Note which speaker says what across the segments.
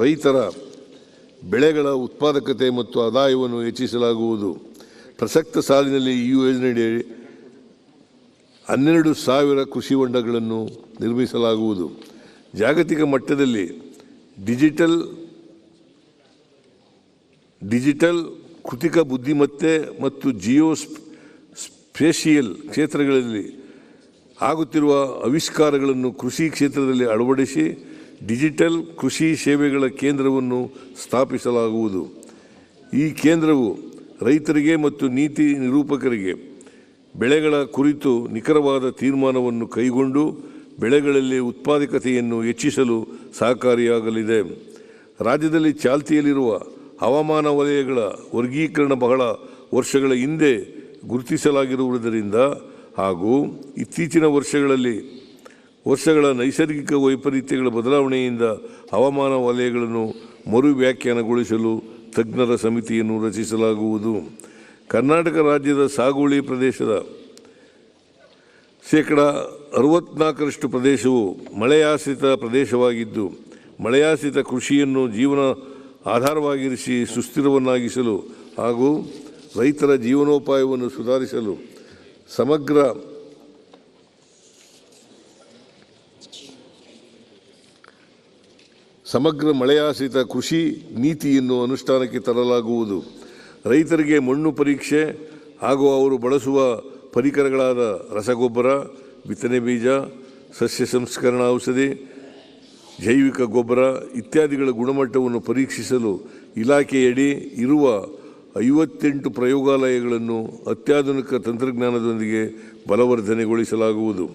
Speaker 1: ರೈತರ ಬೆಳೆಗಳ ಉತ್ಪಾದಕತೆ ಮತ್ತು ಆದಾಯವನ್ನು ಹೆಚ್ಚಿಸಲಾಗುವುದು. ಪ್ರಸಕ್ತ ಸಾಲಿನಲ್ಲಿ ಈ ಯೋಜನೆಯಡಿ ಹನ್ನೆರಡು ಸಾವಿರ ಕೃಷಿ ಹೊಂಡಗಳನ್ನು ನಿರ್ಮಿಸಲಾಗುವುದು. ಜಾಗತಿಕ ಮಟ್ಟದಲ್ಲಿ ಡಿಜಿಟಲ್ ಡಿಜಿಟಲ್ ಕೃತಿಕ ಬುದ್ಧಿಮತ್ತೆ ಮತ್ತು ಜಿಯೋ ಸ್ಪೇಷಿಯಲ್ ಕ್ಷೇತ್ರಗಳಲ್ಲಿ ಆಗುತ್ತಿರುವ ಆವಿಷ್ಕಾರಗಳನ್ನು ಕೃಷಿ ಕ್ಷೇತ್ರದಲ್ಲಿ ಅಳವಡಿಸಿ ಡಿಜಿಟಲ್ ಕೃಷಿ ಸೇವೆಗಳ ಕೇಂದ್ರವನ್ನು ಸ್ಥಾಪಿಸಲಾಗುವುದು. ಈ ಕೇಂದ್ರವು ರೈತರಿಗೆ ಮತ್ತು ನೀತಿ ನಿರೂಪಕರಿಗೆ ಬೆಳೆಗಳ ಕುರಿತು ನಿಖರವಾದ ತೀರ್ಮಾನವನ್ನು ಕೈಗೊಂಡು ಬೆಳೆಗಳಲ್ಲಿ ಉತ್ಪಾದಕತೆಯನ್ನು ಹೆಚ್ಚಿಸಲು ಸಹಕಾರಿಯಾಗಲಿದೆ. ರಾಜ್ಯದಲ್ಲಿ ಚಾಲ್ತಿಯಲ್ಲಿರುವ ಹವಾಮಾನ ವಲಯಗಳ ವರ್ಗೀಕರಣ ಬಹಳ ವರ್ಷಗಳ ಹಿಂದೆ ಗುರುತಿಸಲಾಗಿರುವುದರಿಂದ ಹಾಗೂ ಇತ್ತೀಚಿನ ವರ್ಷಗಳಲ್ಲಿ ವರ್ಷಗಳ ನೈಸರ್ಗಿಕ ವೈಪರೀತ್ಯಗಳ ಬದಲಾವಣೆಯಿಂದ ಹವಾಮಾನ ವಲಯಗಳನ್ನು ಮರು ವ್ಯಾಖ್ಯಾನಗೊಳಿಸಲು ತಜ್ಞರ ಸಮಿತಿಯನ್ನು ರಚಿಸಲಾಗುವುದು. ಕರ್ನಾಟಕ ರಾಜ್ಯದ ಸಾಗುವಳಿ ಪ್ರದೇಶದ ಶೇಕಡ ಅರವತ್ನಾಲ್ಕರಷ್ಟು ಪ್ರದೇಶವು ಮಳೆಯಾಶ್ರಿತ ಪ್ರದೇಶವಾಗಿದ್ದು, ಮಳೆಯಾಶ್ರಿತ ಕೃಷಿಯನ್ನು ಜೀವನ ಆಧಾರವಾಗಿರಿಸಿ ಸುಸ್ಥಿರವನ್ನಾಗಿಸಲು ಹಾಗೂ ರೈತರ ಜೀವನೋಪಾಯವನ್ನು ಸುಧಾರಿಸಲು ಸಮಗ್ರ ಸಮಗ್ರ ಮಳೆಯಾಶ್ರಿತ ಕೃಷಿ ನೀತಿಯನ್ನು ಅನುಷ್ಠಾನಕ್ಕೆ ತರಲಾಗುವುದು. ರೈತರಿಗೆ ಮಣ್ಣು ಪರೀಕ್ಷೆ ಹಾಗೂ ಅವರು ಬಳಸುವ ಪರಿಕರಗಳಾದ ರಸಗೊಬ್ಬರ, ಬಿತ್ತನೆ ಬೀಜ, ಸಸ್ಯ ಸಂಸ್ಕರಣಾ ಔಷಧಿ, ಜೈವಿಕ ಗೊಬ್ಬರ ಇತ್ಯಾದಿಗಳ ಗುಣಮಟ್ಟವನ್ನು ಪರೀಕ್ಷಿಸಲು ಇಲಾಖೆಯಡಿ ಇರುವ ಐವತ್ತೆಂಟು ಪ್ರಯೋಗಾಲಯಗಳನ್ನು ಅತ್ಯಾಧುನಿಕ ತಂತ್ರಜ್ಞಾನದೊಂದಿಗೆ ಬಲವರ್ಧನೆಗೊಳಿಸಲಾಗುವುದು.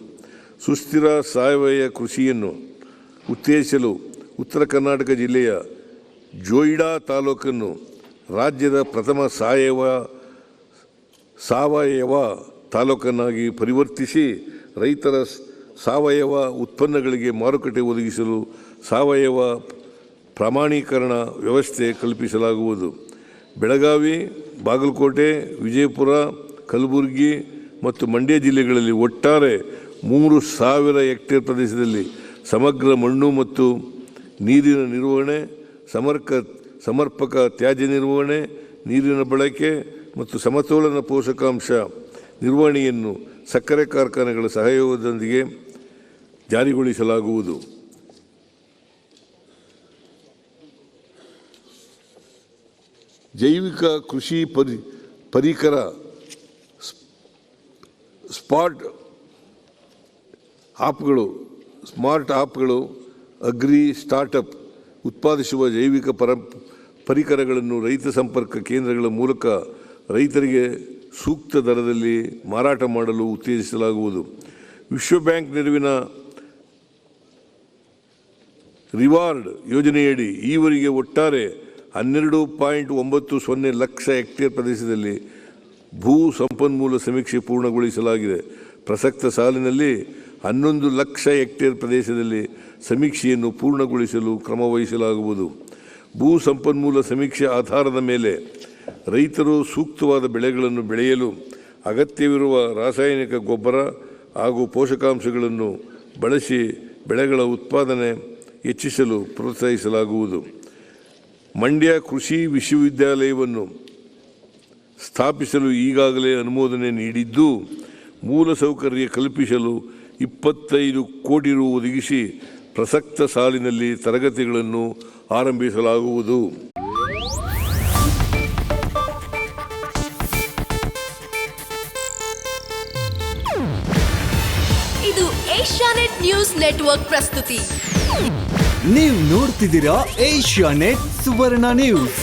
Speaker 1: ಸುಸ್ಥಿರ ಸಾವಯವ ಕೃಷಿಯನ್ನು ಉತ್ತೇಜಿಸಲು ಉತ್ತರ ಕರ್ನಾಟಕ ಜಿಲ್ಲೆಯ ಜೋಯಿಡಾ ತಾಲೂಕನ್ನು ರಾಜ್ಯದ ಪ್ರಥಮ ಸಾವಯವ ಸಾವಯವ ತಾಲೂಕನ್ನಾಗಿ ಪರಿವರ್ತಿಸಿ ರೈತರ ಸಾವಯವ ಉತ್ಪನ್ನಗಳಿಗೆ ಮಾರುಕಟ್ಟೆ ಒದಗಿಸಲು ಸಾವಯವ ಪ್ರಮಾಣೀಕರಣ ವ್ಯವಸ್ಥೆ ಕಲ್ಪಿಸಲಾಗುವುದು. ಬೆಳಗಾವಿ, ಬಾಗಲಕೋಟೆ, ವಿಜಯಪುರ, ಕಲಬುರಗಿ ಮತ್ತು ಮಂಡ್ಯ ಜಿಲ್ಲೆಗಳಲ್ಲಿ ಒಟ್ಟಾರೆ ಮೂರು ಸಾವಿರ ಹೆಕ್ಟೇರ್ ಪ್ರದೇಶದಲ್ಲಿ ಸಮಗ್ರ ಮಣ್ಣು ಮತ್ತು ನೀರಿನ ನಿರ್ವಹಣೆ, ಸಮರ್ಕ, ಸಮರ್ಪಕ ತ್ಯಾಜ್ಯ ನಿರ್ವಹಣೆ, ನೀರಿನ ಬಳಕೆ ಮತ್ತು ಸಮತೋಲನ ಪೋಷಕಾಂಶ ನಿರ್ವಹಣೆಯನ್ನು ಸಕ್ಕರೆ ಕಾರ್ಖಾನೆಗಳ ಸಹಯೋಗದೊಂದಿಗೆ ಜಾರಿಗೊಳಿಸಲಾಗುವುದು. ಜೈವಿಕ ಕೃಷಿ ಪರಿ, ಪರಿಕರ ಸ್ಪಾಟ್ ಆಪ್ಗಳು, ಸ್ಮಾರ್ಟ್ ಆಪ್ಗಳು ಅಗ್ರಿ ಸ್ಟಾರ್ಟಪ್ ಉತ್ಪಾದಿಸುವ ಜೈವಿಕ ಪರ, ಪರಿಕರಗಳನ್ನು ರೈತ ಸಂಪರ್ಕ ಕೇಂದ್ರಗಳ ಮೂಲಕ ರೈತರಿಗೆ ಸೂಕ್ತ ದರದಲ್ಲಿ ಮಾರಾಟ ಮಾಡಲು ಉತ್ತೇಜಿಸಲಾಗುವುದು. ವಿಶ್ವ ಬ್ಯಾಂಕ್ ನೆರವಿನ ರಿವಾರ್ಡ್ ಯೋಜನೆಯಡಿ ಈವರೆಗೆ ಒಟ್ಟಾರೆ ಹನ್ನೆರಡು ಪಾಯಿಂಟ್ ಒಂಬತ್ತು ಸೊನ್ನೆ ಲಕ್ಷ ಹೆಕ್ಟೇರ್ ಪ್ರದೇಶದಲ್ಲಿ ಭೂ ಸಂಪನ್ಮೂಲ ಸಮೀಕ್ಷೆ ಪೂರ್ಣಗೊಳಿಸಲಾಗಿದೆ. ಪ್ರಸಕ್ತ ಸಾಲಿನಲ್ಲಿ ಹನ್ನೊಂದು ಲಕ್ಷ ಹೆಕ್ಟೇರ್ ಪ್ರದೇಶದಲ್ಲಿ ಸಮೀಕ್ಷೆಯನ್ನು ಪೂರ್ಣಗೊಳಿಸಲು ಕ್ರಮವಹಿಸಲಾಗುವುದು. ಭೂ ಸಂಪನ್ಮೂಲ ಸಮೀಕ್ಷೆ ಆಧಾರದ ಮೇಲೆ ರೈತರು ಸೂಕ್ತವಾದ ಬೆಳೆಗಳನ್ನು ಬೆಳೆಯಲು ಅಗತ್ಯವಿರುವ ರಾಸಾಯನಿಕ ಗೊಬ್ಬರ ಹಾಗೂ ಪೋಷಕಾಂಶಗಳನ್ನು ಬಳಸಿ ಬೆಳೆಗಳ ಉತ್ಪಾದನೆ ಹೆಚ್ಚಿಸಲು ಪ್ರೋತ್ಸಾಹಿಸಲಾಗುವುದು. ಮಂಡ್ಯ ಕೃಷಿ ವಿಶ್ವವಿದ್ಯಾಲಯವನ್ನು ಸ್ಥಾಪಿಸಲು ಈಗಾಗಲೇ ಅನುಮೋದನೆ ನೀಡಿದ್ದು, ಮೂಲಸೌಕರ್ಯ ಕಲ್ಪಿಸಲು ಇಪ್ಪತ್ತೈದು ಕೋಟಿ ರು ಒದಗಿಸಿ ಪ್ರಸಕ್ತ ಸಾಲಿನಲ್ಲಿ ತರಗತಿಗಳನ್ನು ಆರಂಭಿಸಲಾಗುವುದು.
Speaker 2: ಇದು ಏಷ್ಯಾನೆಟ್ ನ್ಯೂಸ್ ನೆಟ್ವರ್ಕ್ ಪ್ರಸ್ತುತಿ.
Speaker 3: ನೀವು ನೋಡ್ತಿದ್ದೀರಾ ಏಷ್ಯಾ ನೆಟ್ ಸುವರ್ಣ ನ್ಯೂಸ್.